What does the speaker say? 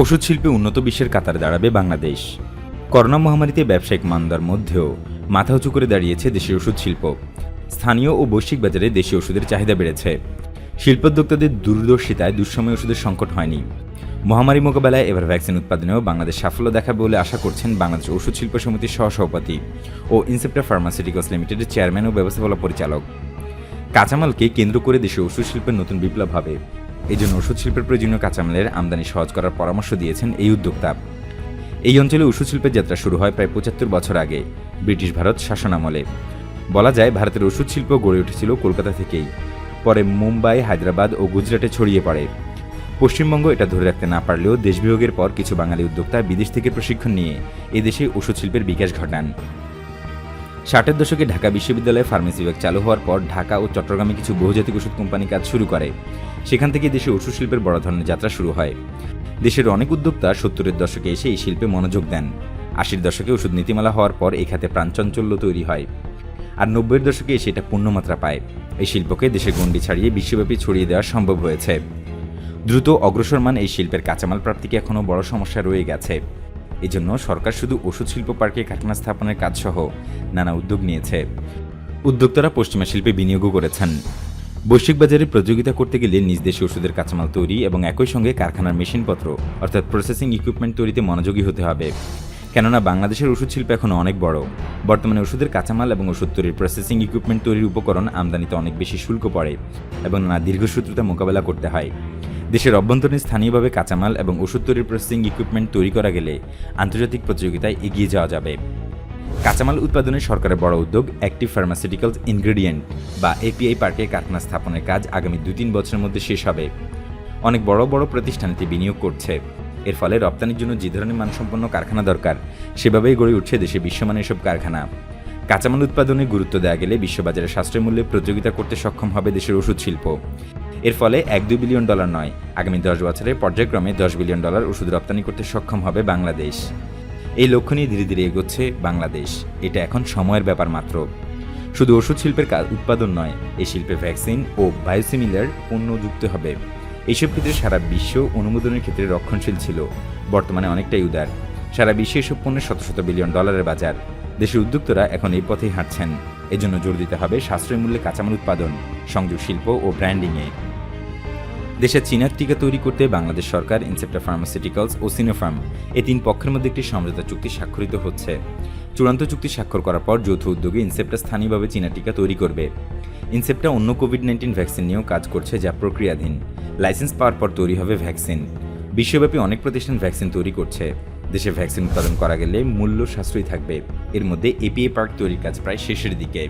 ওষুধ শিল্পে উন্নত বিশ্বের কাতারে দাঁড়াবে বাংলাদেশ। করোনা মহামারীতে ব্যবসায়িক মান্দার মধ্যেও মাথা উঁচু করে দাঁড়িয়েছে দেশের ওষুধ শিল্প। স্থানীয় ও বৈশ্বিক বাজারে দেশীয় ওষুধের চাহিদা বেড়েছে। শিল্পোদ্যোক্তাদের দূরদর্শিতায় দুঃসময় ওষুধের সংকট হয়নি। মহামারী মোকাবেলায় এবার ভ্যাকসিন উৎপাদনেও বাংলাদেশ সাফল্য দেখাবে বলে আশা করছেন বাংলাদেশ ওষুধ শিল্প সমিতির সহসভাপতি ও ইনসেপ্টা ফার্মাসিউটিক্যালস লিমিটেডের চেয়ারম্যান ও ব্যবস্থাপনা পরিচালক। কাঁচামালকে কেন্দ্র করে দেশে ওষুধ শিল্পের নতুন বিপ্লব হবে। এই জন্য ওষুধ শিল্পের প্রয়োজনীয় কাঁচামালের আমদানি সহজ করার পরামর্শ দিয়েছেন এই উদ্যোক্তা। এই অঞ্চলে ওষুধ শিল্পের যাত্রা শুরু হয় প্রায় পঁচাত্তর বছর আগে, ব্রিটিশ ভারত শাসনামলে। বলা যায়, ভারতের ওষুধ শিল্প গড়ে উঠেছিল কলকাতা থেকেই। পরে মুম্বাই, হায়দ্রাবাদ ও গুজরাটে ছড়িয়ে পড়ে। পশ্চিমবঙ্গ এটা ধরে রাখতে না পারলেও দেশ বিভাগের পর কিছু বাঙালি উদ্যোক্তা বিদেশ থেকে প্রশিক্ষণ নিয়ে এদেশে ওষুধ শিল্পের বিকাশ ঘটান। ষাটের দশকে ঢাকা বিশ্ববিদ্যালয়ে ফার্মেসি বিভাগ চালু হওয়ার পর ঢাকা ও চট্টগ্রামে কিছু বহুজাতিক ওষুধ কোম্পানি কাজ শুরু করে। সেখান থেকে দেশে ওষুধ শিল্পের বড় ধরনের যাত্রা শুরু হয়। দেশের অনেক উদ্যোক্তা সত্তরের দশকে এসে এই শিল্পে মনোযোগ দেন। আশির দশকে ওষুধ নীতিমালা হওয়ার পর এই খাতে প্রাণচাঞ্চল্য তৈরি হয়। আর নব্বইয়ের দশকে এসে এটা পূর্ণমাত্রা পায়। এই শিল্পকে দেশের গণ্ডি ছাড়িয়ে বিশ্বব্যাপী ছড়িয়ে দেওয়া সম্ভব হয়েছে। দ্রুত অগ্রসরমান এই শিল্পের কাঁচামাল প্রাপ্তিকে এখনও বড় সমস্যা রয়ে গেছে। এজন্য সরকার শুধু ওষুধ শিল্প পার্কে কারখানা স্থাপনের কাজসহ নানা উদ্যোগ নিয়েছে। উদ্যোক্তারা পশ্চিমা শিল্পে বিনিয়োগও করেছেন। বৈশ্বিক বাজারে প্রতিযোগিতা করতে গেলে নিজ দেশে ওষুধের কাঁচামাল তৈরি এবং একই সঙ্গে কারখানার মেশিনপত্র, অর্থাৎ প্রসেসিং ইকুইপমেন্ট তৈরিতে মনোযোগী হতে হবে। কেননা বাংলাদেশের ওষুধ শিল্প এখন অনেক বড়। বর্তমানে ওষুধের কাঁচামাল এবং ওষুধ তৈরির প্রসেসিং ইকুইপমেন্ট তৈরির উপকরণ আমদানিতে অনেক বেশি শুল্ক পড়ে এবং নানা দীর্ঘসূত্রতা মোকাবেলা করতে হয়। দেশের অভ্যন্তরীণ স্থানীয়ভাবে কাঁচামাল এবং ওষুধ তৈরির প্রসেসিং ইকুইপমেন্ট তৈরি করা গেলে আন্তর্জাতিক প্রতিযোগিতায় এগিয়ে যাওয়া যাবে। কাঁচামাল উৎপাদনে সরকারের বড় উদ্যোগ অ্যাক্টিভ ফার্মাসিউটিক্যালস ইনগ্রেডিয়েন্ট বা এপিআই পার্কে কারখানা স্থাপনের কাজ আগামী দুই তিন বছরের মধ্যে শেষ হবে। অনেক বড় বড় প্রতিষ্ঠানটি বিনিয়োগ করছে। এর ফলে রপ্তানির জন্য যে ধরনের মানসম্পন্ন কারখানা দরকার, সেভাবেই গড়ে উঠছে দেশে বিশ্বমানের এসব কারখানা। কাঁচামাল উৎপাদনে গুরুত্ব দেওয়া গেলে বিশ্ববাজারে সাশ্রয় মূল্যে প্রতিযোগিতা করতে সক্ষম হবে দেশের ওষুধ শিল্প। এর ফলে এক দুই বিলিয়ন ডলার নয়। আগামী দশ বছরে পর্যায়ক্রমে দশ বিলিয়ন ডলার ওষুধ রপ্তানি করতে সক্ষম হবে বাংলাদেশ। এই লক্ষ্য নিয়ে ধীরে ধীরে এগোচ্ছে বাংলাদেশ। এটা এখন সময়ের ব্যাপার মাত্র। শুধু ওষুধ শিল্পের কাজ, উৎপাদন নয়, এই শিল্পে ভ্যাকসিন ও বায়োসিমিলার পণ্য যুক্ত হবে। এইসব ক্ষেত্রে সারা বিশ্ব অনুমোদনের ক্ষেত্রে রক্ষণশীল ছিল। বর্তমানে অনেকটাই উদার। সারা বিশ্বে এসব পণ্যের শত শত বিলিয়ন ডলারের বাজার। দেশের উদ্যোক্তরা এখন এই পথেই হাঁটছেন। এজন্য জোর দিতে হবে সাশ্রয় মূল্যে কাঁচামাল উৎপাদন, সংযোগ শিল্প ও ব্র্যান্ডিংয়ে। দেশে চীনার টিকা তৈরি করতে বাংলাদেশ সরকার ইনসেপ্টা ফার্মাসিউটিক্যালস ও সিনোফার্ম এ তিন পক্ষের মধ্যে একটি সমঝোতা চুক্তি স্বাক্ষরিত হচ্ছে। চূড়ান্ত চুক্তি স্বাক্ষর করার পর যৌথ উদ্যোগে ইনসেপ্টা স্থানীয়ভাবে চীনা টিকা তৈরি করবে। ইনসেপ্টা অন্য কোভিড নাইন্টিন ভ্যাকসিন নিয়েও কাজ করছে যা প্রক্রিয়াধীন। লাইসেন্স পাওয়ার পর তৈরি হবে ভ্যাকসিন বিশ্বব্যাপী অনেক প্রতিষ্ঠান ভ্যাকসিন তৈরি করছে। দেশে ভ্যাকসিন উৎপাদন করা গেলে মূল্য সাশ্রয়ী থাকবে। এর মধ্যে এপিএ পার্ক তৈরির কাজ প্রায় শেষের দিকে।